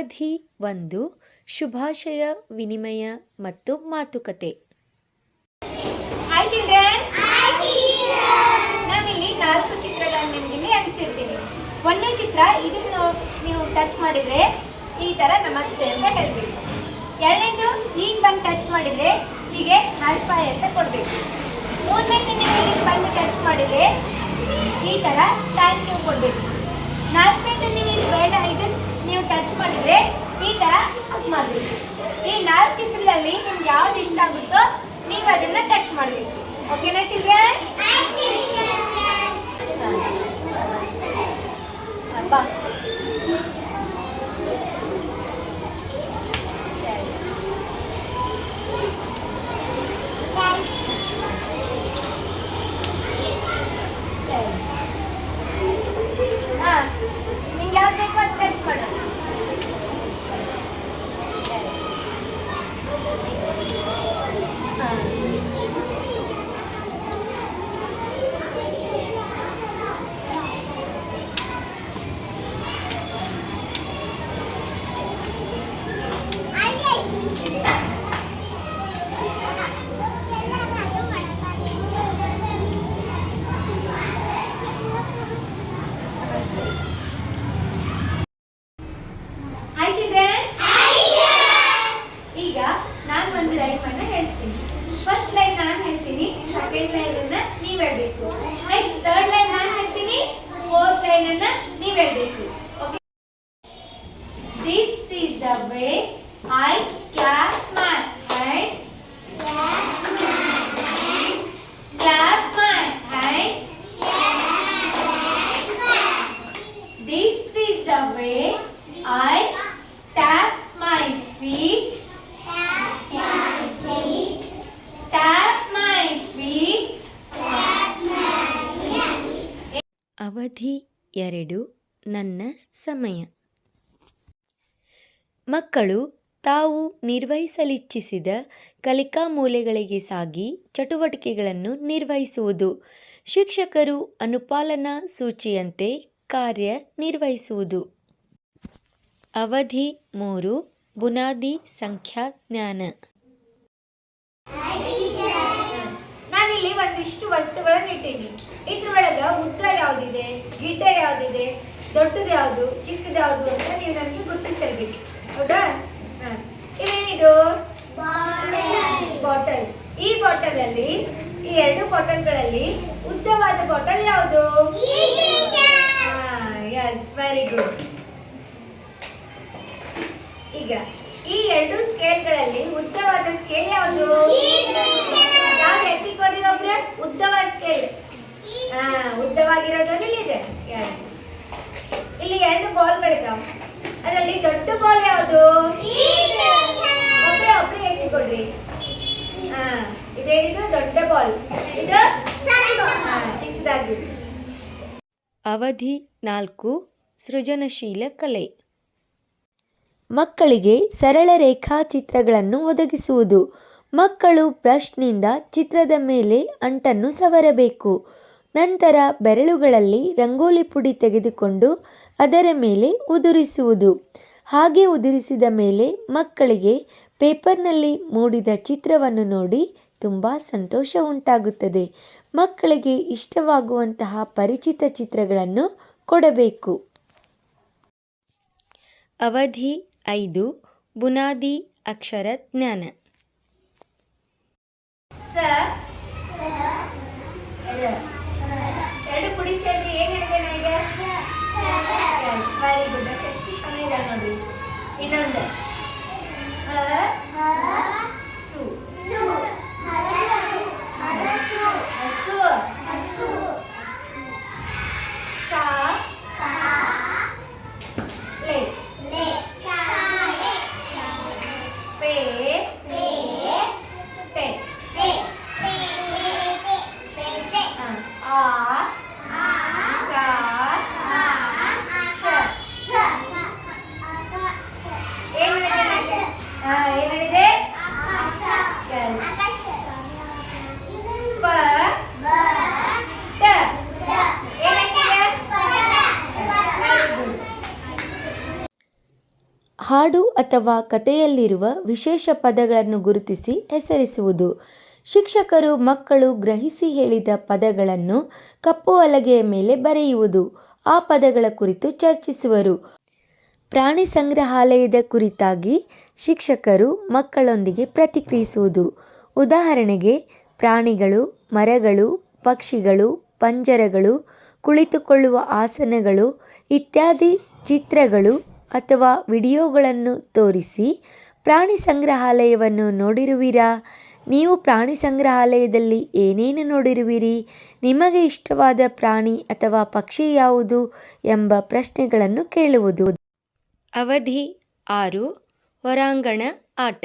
ಅವಧಿ ಒಂದು ಶುಭಾಶಯ ವಿನಿಮಯ ಮತ್ತು ಮಾತುಕತೆ. ಹಾಯ್ ಚಿಲ್ಡ್ರನ್ ನಾನಿಲ್ಲಿ ನಾಲ್ಕು ಚಿತ್ರಗಳನ್ನು ನಿಮಗೆ ಅಂಟಿಸಿರ್ತೀನಿ. ಒಂದನೇ ಚಿತ್ರ ಇದನ್ನು ನೀವು ಟಚ್ ಮಾಡಿದ್ರೆ ಈ ತರ ನಮಸ್ತೆ ಅಂತ ಹೇಳಬೇಕು. ಎರಡನೇದು ಈಗ ಬಂದು ಟಚ್ ಮಾಡಿದ್ರೆ ಹೀಗೆ ಫೈ ಅಂತ ಕೊಡಬೇಕು. ಮೂರನೇದು ನೀವು ಬಂದು ಟಚ್ ಮಾಡಿದ್ರೆ ಈ ತರ ಥ್ಯಾಂಕ್ ಯು ಕೊಡಬೇಕು. ನಾಲ್ಕನೇದು ನೀವು ಇಲ್ಲಿ ಬೇಡ ಇದನ್ನ ನೀವು ಟಚ್ ಮಾಡಿದ್ರೆ ಈ ತರ ಮಾಡಿ ಈ ನಾಲ್ಕು ಚಿತ್ರದಲ್ಲಿ ನಿಮ್ಗೆ ಯಾವ್ದು ಇಷ್ಟ ಆಗುತ್ತೋ ನೀವು ಅದನ್ನ ಟಚ್ ಮಾಡಬೇಕು. ಓಕೆನಾ ಚಿಲ್ಡ್ರನ್ ಬಾ. ಹೇಳ್ಬೇಕು okay this is the way I clap my hands clap my hands this is the way I tap my feet tap my feet ಅವಧಿ ಎರಡು ನನ್ನ ಸಮಯ. ಮಕ್ಕಳು, ತಾವು ನಿರ್ವಹಿಸಲಿಚ್ಛಿಸಿದ ಕಲಿಕಾ ಮೂಲೆಗಳಿಗೆ ಸಾಗಿ ಚಟುವಟಿಕೆಗಳನ್ನು ನಿರ್ವಹಿಸುವುದು. ಶಿಕ್ಷಕರು ಅನುಪಾಲನಾ ಸೂಚಿಯಂತೆ ಕಾರ್ಯ ನಿರ್ವಹಿಸುವುದು. ಅವಧಿ ಮೂರು, ಬುನಾದಿ ಸಂಖ್ಯಾಜ್ಞಾನ ಜ್ಞಾನ. ಒಂದಿಷ್ಟು ವಸ್ತುಗಳನ್ನು ಇಟ್ಟಿದ್ದೀನಿ. ಇದ್ರೊಳಗ ಉದ್ದ ಯಾವ್ದಿದೆ? ಗಿಡ್ಡ ಯಾವ್ದಿದೆ? ದೊಡ್ಡದು ಯಾವುದು ಚಿಕ್ಕದು ಯಾವುದು ಅಂತ ನೀವು ನನಗೆ ಗುರುತಿಸಬೇಕು ಹೌದಾ? ಏನಿದು? ಇದೇನಿದು ಬಾಟಲ್. ಈ ಬಾಟಲ್ ಅಲ್ಲಿ ಈ ಎರಡು ಬಾಟಲ್ಗಳಲ್ಲಿ ಉದ್ದವಾದ ಬಾಟಲ್ ಯಾವುದು? ಎಸ್ ವೆರಿ ಗುಡ್ ಈಗ ಈ ಎರಡು ಸ್ಕೇಲ್ಗಳಲ್ಲಿ ಉದ್ದವಾದ ಸ್ಕೇಲ್ ಯಾವುದು? ಯಾರು ಎತ್ತಿಕೊಂಡಿರೋ ಉದ್ದವಾದ ಸ್ಕೇಲ್. ಹಾ ಉದ್ದವಾಗಿರೋದು ಇದೆ Yes. ಇಲ್ಲಿ ಎರಡು ಬಾಲ್ಗಳಿದಾವೆ ಅದರಲ್ಲಿ ದೊಡ್ಡ ಬಾಲ್ ಯಾವುದು? ಒಬ್ರೆ ಒಬ್ರೆ ಎತ್ತಿಕೊಡ್ರಿ. ಹಾ, ಇದೇನಿದು? ದೊಡ್ಡ ಬಾಲ್ ಇದು ಚಿಕ್ಕದಾಗಿದೆ. ಅವಧಿ ನಾಲ್ಕು, ಸೃಜನಶೀಲ ಕಲೆ. ಮಕ್ಕಳಿಗೆ ಸರಳ ರೇಖಾಚಿತ್ರಗಳನ್ನು ಒದಗಿಸುವುದು. ಮಕ್ಕಳು ಬ್ರಷ್ನಿಂದ ಚಿತ್ರದ ಮೇಲೆ ಅಂಟನ್ನು ಸವರಬೇಕು. ನಂತರ ಬೆರಳುಗಳಲ್ಲಿ ರಂಗೋಲಿ ಪುಡಿ ತೆಗೆದುಕೊಂಡು ಅದರ ಮೇಲೆ ಉದುರಿಸುವುದು. ಹಾಗೆ ಉದುರಿಸಿದ ಮೇಲೆ ಮಕ್ಕಳಿಗೆ ಪೇಪರ್ನಲ್ಲಿ ಮೂಡಿದ ಚಿತ್ರವನ್ನು ನೋಡಿ ತುಂಬ ಸಂತೋಷ ಉಂಟಾಗುತ್ತದೆ. ಮಕ್ಕಳಿಗೆ ಇಷ್ಟವಾಗುವಂತಹ ಪರಿಚಿತ ಚಿತ್ರಗಳನ್ನು ಕೊಡಬೇಕು. ಅವಧಿ ಐದು, ಬುನಾದಿ ಅಕ್ಷರ ಜ್ಞಾನ ಸರ್ ಎರಡು ಪುಡಿ ಸೇರಿ ಏನ್ ಹೇಳಿದೆ ನನಗೆ ವೆರಿ ಗುಡ್ ಎಷ್ಟು ಚೆನ್ನಾಗಿದೆ ನೋಡಿ ಇನ್ನೊಂದು ಹ, ಹಾಡು ಅಥವಾ ಕಥೆಯಲ್ಲಿರುವ ವಿಶೇಷ ಪದಗಳನ್ನು ಗುರುತಿಸಿ ಹೆಸರಿಸುವುದು. ಶಿಕ್ಷಕರು ಮಕ್ಕಳು ಗ್ರಹಿಸಿ ಹೇಳಿದ ಪದಗಳನ್ನು ಕಪ್ಪು ಹಲಗೆಯ ಮೇಲೆ ಬರೆಯುವುದು. ಆ ಪದಗಳ ಕುರಿತು ಚರ್ಚಿಸುವರು. ಪ್ರಾಣಿ ಸಂಗ್ರಹಾಲಯದ ಕುರಿತಾಗಿ ಶಿಕ್ಷಕರು ಮಕ್ಕಳೊಂದಿಗೆ ಪ್ರತಿಕ್ರಿಯಿಸುವುದು. ಉದಾಹರಣೆಗೆ, ಪ್ರಾಣಿಗಳು, ಮರಗಳು, ಪಕ್ಷಿಗಳು, ಪಂಜರಗಳು, ಕುಳಿತುಕೊಳ್ಳುವ ಆಸನಗಳು ಇತ್ಯಾದಿ ಚಿತ್ರಗಳು ಅಥವಾ ವಿಡಿಯೋಗಳನ್ನು ತೋರಿಸಿ ಪ್ರಾಣಿ ಸಂಗ್ರಹಾಲಯವನ್ನು ನೋಡಿರುವಿರಾ? ನೀವು ಪ್ರಾಣಿ ಸಂಗ್ರಹಾಲಯದಲ್ಲಿ ಏನೇನು ನೋಡಿರುವಿರಿ? ನಿಮಗೆ ಇಷ್ಟವಾದ ಪ್ರಾಣಿ ಅಥವಾ ಪಕ್ಷಿ ಯಾವುದು ಎಂಬ ಪ್ರಶ್ನೆಗಳನ್ನು ಕೇಳುವುದು. ಅವಧಿ ಆರು, ಹೊರಾಂಗಣ ಆಟ.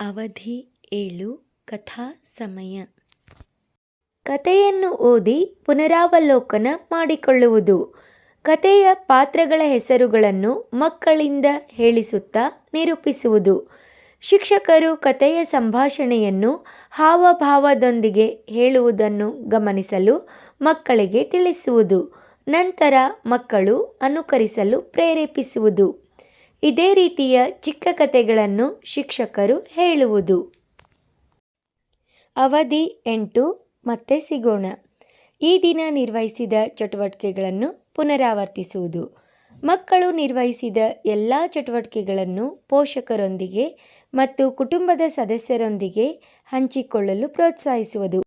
ಅವಧಿ ಏಳು, ಕಥಾ ಸಮಯ. ಕಥೆಯನ್ನು ಓದಿ ಪುನರಾವಲೋಕನ ಮಾಡಿಕೊಳ್ಳುವುದು. ಕಥೆಯ ಪಾತ್ರಗಳ ಹೆಸರುಗಳನ್ನು ಮಕ್ಕಳಿಂದ ಹೇಳಿಸುತ್ತಾ ನಿರೂಪಿಸುವುದು. ಶಿಕ್ಷಕರು ಕಥೆಯ ಸಂಭಾಷಣೆಯನ್ನು ಹಾವಭಾವದೊಂದಿಗೆ ಹೇಳುವುದನ್ನು ಗಮನಿಸಲು ಮಕ್ಕಳಿಗೆ ತಿಳಿಸುವುದು. ನಂತರ ಮಕ್ಕಳು ಅನುಕರಿಸಲು ಪ್ರೇರೇಪಿಸುವುದು. ಇದೇ ರೀತಿಯ ಚಿಕ್ಕ ಕಥೆಗಳನ್ನು ಶಿಕ್ಷಕರು ಹೇಳುವುದು. ಅವಧಿ ಎಂಟು, ಮತ್ತೆ ಸಿಗೋಣ. ಈ ದಿನ ನಿರ್ವಹಿಸಿದ ಚಟುವಟಿಕೆಗಳನ್ನು ಪುನರಾವರ್ತಿಸುವುದು. ಮಕ್ಕಳು ನಿರ್ವಹಿಸಿದ ಎಲ್ಲ ಚಟುವಟಿಕೆಗಳನ್ನು ಪೋಷಕರೊಂದಿಗೆ ಮತ್ತು ಕುಟುಂಬದ ಸದಸ್ಯರೊಂದಿಗೆ ಹಂಚಿಕೊಳ್ಳಲು ಪ್ರೋತ್ಸಾಹಿಸುವುದು.